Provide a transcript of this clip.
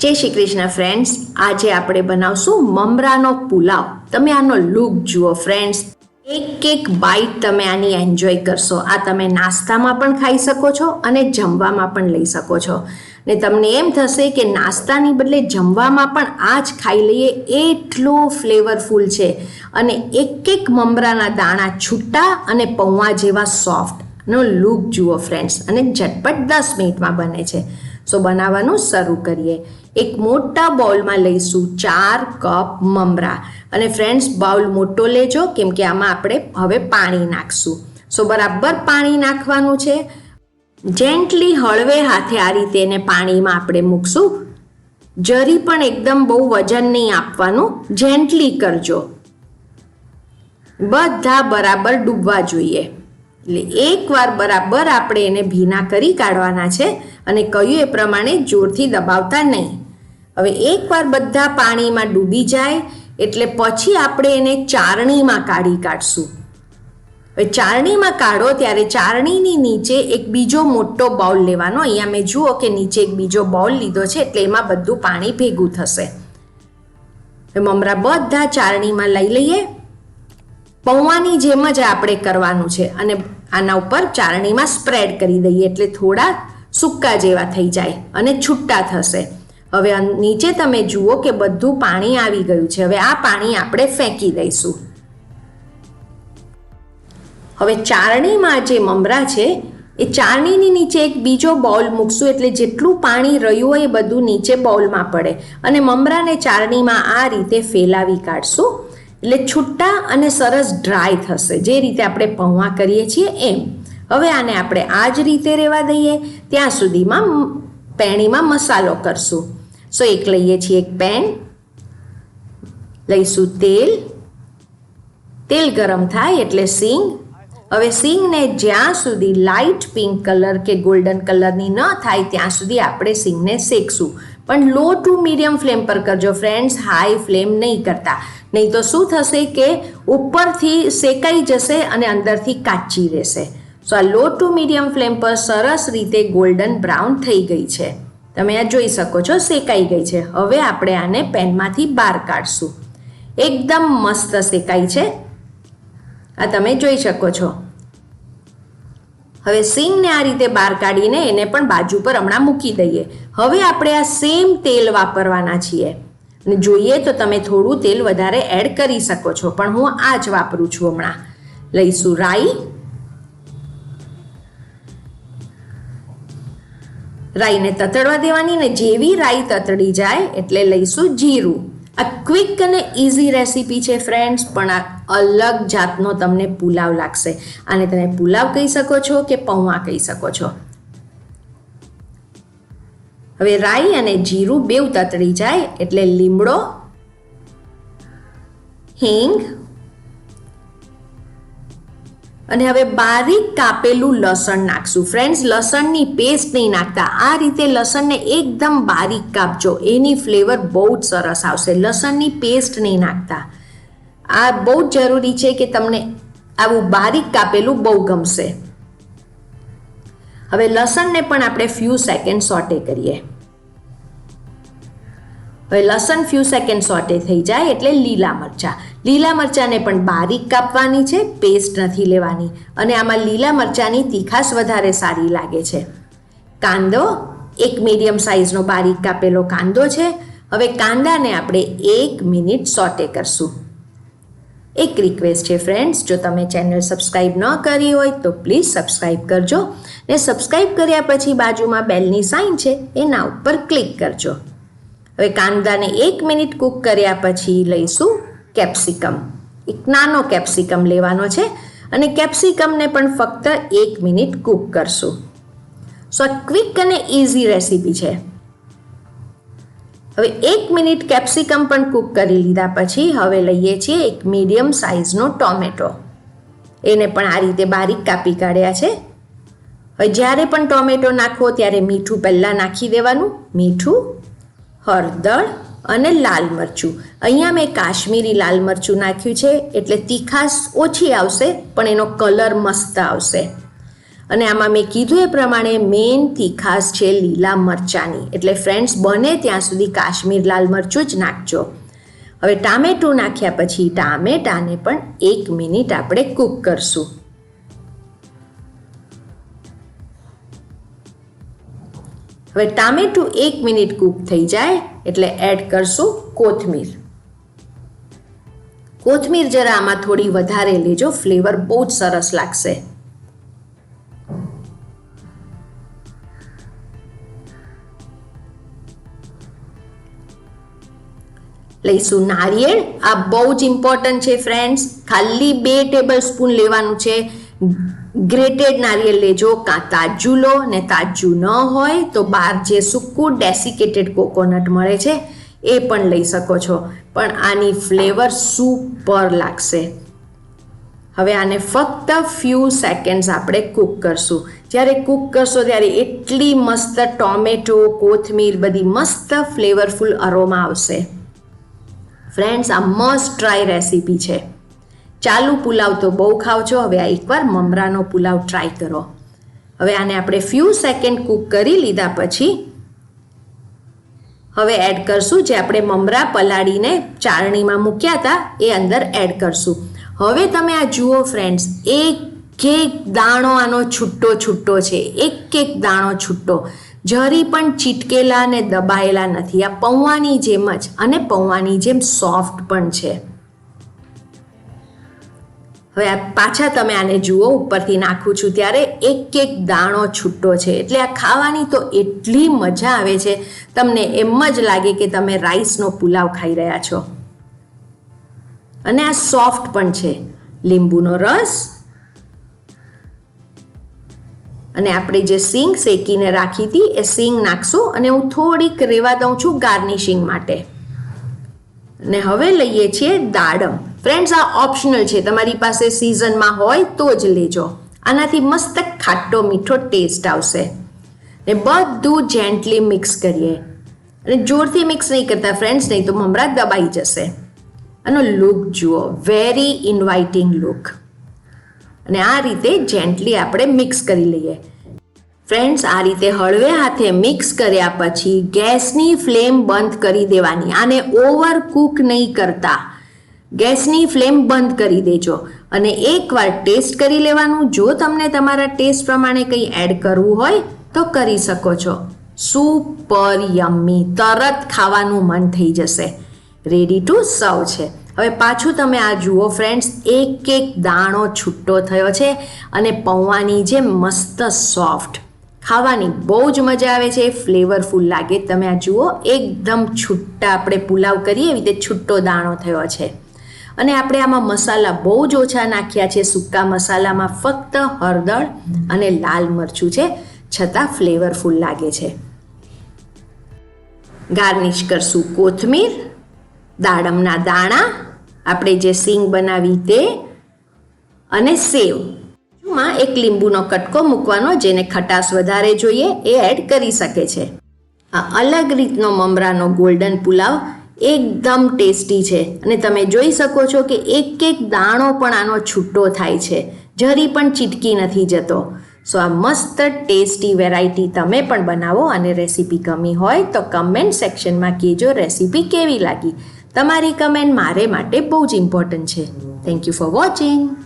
જય શ્રી કૃષ્ણ ફ્રેન્ડ્સ આજે આપણે બનાવશું મમરાનો પુલાવ. તમે આનો લુક જુઓ ફ્રેન્ડ્સ એક એક બાઈટ તમે આની એન્જોય કરશો. આ તમે નાસ્તામાં પણ ખાઈ શકો છો અને જમવામાં પણ લઈ શકો છો. ને તમને એમ થશે કે નાસ્તાની બદલે જમવામાં પણ આ જ ખાઈ લઈએ એટલો ફ્લેવરફુલ છે. અને એક એક મમરાના દાણા છૂટા અને પૌવા જેવા સોફ્ટ નો લુક જુઓ ફ્રેન્ડ્સ અને ઝટપટ દસ મિનિટમાં બને છે. સો બનાવવાનું શરૂ કરીએ. એક મોટા બાઉલમાં લઈશું ચાર કપ મમરા. અને ફ્રેન્ડ્સ બાઉલ મોટો લેજો, કેમ કે આમાં આપણે હવે પાણી નાખશું. સો બરાબર પાણી નાખવાનું છે. જેન્ટલી હળવે હાથે આ રીતે એને પાણીમાં આપણે મૂકશું. જરી પણ એકદમ બહુ વજન નહીં આપવાનું જેન્ટલી કરજો. બધા બરાબર ડૂબવા જોઈએ. એટલે એકવાર બરાબર આપણે એને ભીના કરી કાઢવાના છે અને કહ્યું એ પ્રમાણે જોરથી દબાવતા નહીં. હવે એકવાર બધા પાણીમાં ડૂબી જાય એટલે પછી આપણે એને ચારણીમાં કાઢી કાઢશું. હવે ચારણીમાં કાઢો ત્યારે ચારણીની નીચે એક બીજો મોટો બાઉલ લેવાનો. અહીંયા મેં જુઓ કે નીચે એક બીજો બાઉલ લીધો છે એટલે એમાં બધું પાણી ભેગું થશે. મમરા બધા ચારણીમાં લઈ લઈએ. પૌવાની જેમ જ આપણે કરવાનું છે અને આના ઉપર ચારણીમાં સ્પ્રેડ કરી દઈએ એટલે થોડા સૂકા જેવા થઈ જાય અને છૂટા થશે. હવે નીચે તમે જુઓ કે બધું પાણી આવી ગયું છે. હવે આ પાણી આપણે ફેંકી દઈશું. હવે ચારણીમાં જે મમરા છે, એ ચારણીની નીચે એક બીજો બાઉલ મૂકશું એટલે જેટલું પાણી રહ્યું હોય એ બધું નીચે બાઉલમાં પડે. અને મમરાને ચારણીમાં આ રીતે ફેલાવી કાઢશું. એટલે છૂટા અને સરસ ડ્રાય થશે. જે રીતે આપણે પૌવા કરીએ છીએ એમ. હવે આને આપણે આ જ રીતે રહેવા દઈએ. ત્યાં સુધીમાં પેણીમાં મસાલો કરશું. સો એક લઈએ છીએ એક પેન લઈશું તેલ. તેલ ગરમ થાય એટલે સિંગ. હવે સિંગને જ્યાં સુધી લાઇટ પિંક કલર કે ગોલ્ડન કલરની ન થાય, ત્યાં સુધી આપણે સિંગને શેકશું. પણ લો ટુ મીડિયમ ફ્લેમ પર કરજો ફ્રેન્ડ્સ, હાઈ ફ્લેમ નહીં કરતા. નહીં તો શું થશે કે ઉપરથી શેકાઈ જશે અને અંદરથી કાચી રહેશે. સો આ લો ટુ મીડિયમ ફ્લેમ પર સરસ રીતે ગોલ્ડન બ્રાઉન થઈ ગઈ છે. તમે આ જોઈ શકો છો, શેકાઈ ગઈ છે. હવે આપણે આને પેનમાંથી બહાર કાઢશું. એકદમ મસ્ત શેકાઈ છે. આ તમે જોઈ શકો છો. હવે સિંગને આ રીતે બહાર કાઢીને એને પણ બાજુ પર હમણાં મૂકી દઈએ. હવે આપણે આ સેમ તેલ વાપરવાના છીએ. અને જોઈએ તો તમે થોડું તેલ વધારે એડ કરી શકો છો, પણ હું આ જ વાપરું છું હમણાં. લઈશું રાઈ. રાઈને તતડવા દેવાની ને જેવી રાઈ તતડી જાય એટલે લઈશું જીરું. આ ક્વિક અને ઇઝી રેસીપી છે ફ્રેન્ડ્સ પણ આ અલગ જાતનો તમને પુલાવ લાગશે. અને તમે પુલાવ કહી શકો છો કે પૌવા કહી શકો છો. હવે રાઈ અને જીરું બેવ તતડી જાય એટલે લીમડો, હિંગ અને હવે બારીક કાપેલું લસણ નાખશું. ફ્રેન્ડ્સ લસણની પેસ્ટ નહીં નાખતા. આ રીતે લસણને એકદમ બારીક કાપજો. એની ફ્લેવર બહુ જ સરસ આવશે. લસણની પેસ્ટ નહીં નાખતા. આ બહુ જ જરૂરી છે કે તમને આવું બારીક કાપેલું બહુ ગમશે. હવે લસણને પણ આપણે ફ્યુ સેકન્ડ સોટે કરીએ. હવે લસણ ફ્યુ સેકન્ડ સોટે થઈ જાય એટલે લીલા મરચાં. લીલા મરચાંને પણ બારીક કાપવાની છે, પેસ્ટ નથી લેવાની અને આમાં લીલા મરચાંની તીખાશ વધારે સારી લાગે છે. કાંદો, એક મીડિયમ સાઇઝનો બારીક કાપેલો કાંદો છે. હવે કાંદાને આપણે એક મિનિટ સોટે કરશું. એક રિક્વેસ્ટ છે ફ્રેન્ડ્સ જો તમે ચેનલ સબસ્ક્રાઈબ ન કરી હોય તો પ્લીઝ સબસ્ક્રાઈબ કરજો ને સબસ્ક્રાઈબ કર્યા પછી બાજુમાં બેલની સાઇન છે, એના ઉપર ક્લિક કરજો. હવે કાંદાને એક મિનિટ કૂક કર્યા પછી લઈશું. કેપ્સિકમ. એક નાનો કેપ્સિકમ લેવાનો છે અને કેપ્સિકમને પણ ફક્ત એક મિનિટ કૂક કરશું. સો ક્વિક અને ઇઝી રેસીપી છે. હવે એક મિનિટ કેપ્સિકમ પણ કૂક કરી લીધા પછી હવે લઈએ છીએ એક મીડિયમ સાઇઝનો ટોમેટો. એને પણ આ રીતે બારીક કાપી કાઢ્યા છે. હવે જ્યારે પણ ટોમેટો નાખો ત્યારે મીઠું પહેલાં નાખી દેવાનું. મીઠું, હળદર અને લાલ મરચું. અહીંયા મેં કાશ્મીરી લાલ મરચું નાખ્યું છે, એટલે તીખાશ ઓછી આવશે, પણ એનો કલર મસ્ત આવશે. અને આમાં મેં કીધું એ પ્રમાણે મેઇન તીખાસ છે લીલા મરચાંની. એટલે ફ્રેન્ડ્સ બને ત્યાં સુધી કાશ્મીર લાલ મરચું જ નાખજો. હવે ટામેટું નાખ્યા પછી ટામેટાને પણ એક મિનિટ આપણે કૂક કરશું. હવે ટામેટું એક મિનિટ કૂક થઈ જાય, એટલે એડ કરશું કોથમીર. કોથમીર જરા આમાં થોડી વધારે લેજો ફ્લેવર બહુ જ સરસ લાગશે. લઈશું નારિયેળ. આ બહુ જ ઇમ્પોર્ટન્ટ છે ફ્રેન્ડ્સ ખાલી બે ટેબલ સ્પૂન લેવાનું છે. ગ્રેટેડ નારિયેલ લેજો. કાં તાજું લો ને તાજું ન હોય તો બહાર જે સૂકું ડેસિકેટેડ કોકોનટ મળે છે, એ પણ લઈ શકો છો. પણ આની ફ્લેવર સુપર લાગશે. હવે આને ફક્ત ફ્યુ સેકન્ડ્સ આપણે કૂક કરશું. જ્યારે કૂક કરશો ત્યારે એટલી મસ્ત ટોમેટો, કોથમીર બધી મસ્ત ફ્લેવરફુલ અરોમા આવશે. ફ્રેન્ડ્સ, આ મસ્ટ ટ્રાય રેસીપી છે. ચાલુ પુલાવ તો બહુ ખાવ છો હવે આ એકવાર મમરાનો પુલાવ ટ્રાય કરો. હવે આને આપણે ફ્યુ સેકન્ડ કૂક કરી લીધા પછી હવે એડ કરશું. જે આપણે મમરા પલાળીને ચારણીમાં મૂક્યા હતા, એ અંદર એડ કરશું. હવે તમે આ જુઓ ફ્રેન્ડ્સ એક એક દાણો આનો છૂટો છૂટો છે. એક એક દાણો છૂટો. જરી પણ ચીટકેલા ને દબાયેલા નથી. આ પૌવાની જેમ જ અને પૌવાની જેમ સોફ્ટ પણ છે. હવે આ પાછા તમે આને જુઓ, ઉપરથી નાખું છું ત્યારે એક એક દાણો છૂટો છે. એટલે આ ખાવાની તો એટલી મજા આવે છે. તમને એમ જ લાગે કે તમે રાઈસનો પુલાવ ખાઈ રહ્યા છો. અને આ સોફ્ટ પણ છે. લીંબુનો રસ અને આપણે જે સિંગ શેકીને રાખી હતી, એ સિંગ નાખશું અને હું થોડીક રેવા દઉં છું ગાર્નિશિંગ માટે. અને હવે લઈએ છીએ દાડમ. ફ્રેન્ડ્સ આ ઓપ્શનલ છે. તમારી પાસે સિઝનમાં હોય તો જ લેજો. આનાથી મસ્ત ખાટો મીઠો ટેસ્ટ આવશે. ને બધું જેન્ટલી મિક્સ કરીએ. અને જોરથી મિક્સ નહીં કરતા ફ્રેન્ડ્સ નહીં તો મમરા દબાઈ જશે. આનો લુક જુઓ. વેરી ઇન્વાઇટિંગ લુક અને આ રીતે જેન્ટલી આપણે મિક્સ કરી લઈએ. ફ્રેન્ડ્સ આ રીતે હળવે હાથે મિક્સ કર્યા પછી ગેસની ફ્લેમ બંધ કરી દેવાની. આને ઓવર કૂક નહીં કરતા. ગેસની ફ્લેમ બંધ કરી દેજો અને એકવાર ટેસ્ટ કરી લેવાનું. જો તમને તમારા ટેસ્ટ પ્રમાણે કંઈ એડ કરવું હોય, તો કરી શકો છો. Super yummy. તરત ખાવાનું મન થઈ જશે. રેડી ટુ સર્વ છે. હવે પાછું તમે આ જુઓ ફ્રેન્ડ્સ એક એક દાણો છૂટો થયો છે અને પૌવાની જે મસ્ત સોફ્ટ ખાવાની બહુ જ મજા આવે છે ફ્લેવરફુલ લાગે. તમે આ જુઓ, એકદમ છૂટા આપણે પુલાવ કરીએ એવી રીતે છૂટો દાણો થયો છે. અને આપણે આમાં મસાલા બહુ જ ઓછા નાખ્યા છે. સૂકા મસાલામાં ફક્ત હળદર અને લાલ મરચું છે. છતાં ફ્લેવરફુલ લાગે છે. ગાર્નિશ કરશું કોથમીર, દાડમના દાણા, આપણે જે સિંગ બનાવી તે, અને સેવ. માં એક લીંબુનો કટકો મૂકવાનો જેને ખટાશ વધારે જોઈએ એ એડ કરી શકે છે. આ અલગ રીતનો મમરાનો ગોલ્ડન પુલાવ એકદમ ટેસ્ટી છે. અને તમે જોઈ શકો છો કે એક એક દાણો પણ આનો છૂટો થાય છે. જરી પણ ચીટકી નથી જતો. સો આ મસ્ત ટેસ્ટી વેરાયટી તમે પણ બનાવો અને રેસીપી ગમી હોય તો કમેન્ટ સેક્શનમાં કહેજો રેસીપી કેવી લાગી. તમારી કમેન્ટ મારે માટે બહુ જ ઇમ્પોર્ટન્ટ છે. Thank you for watching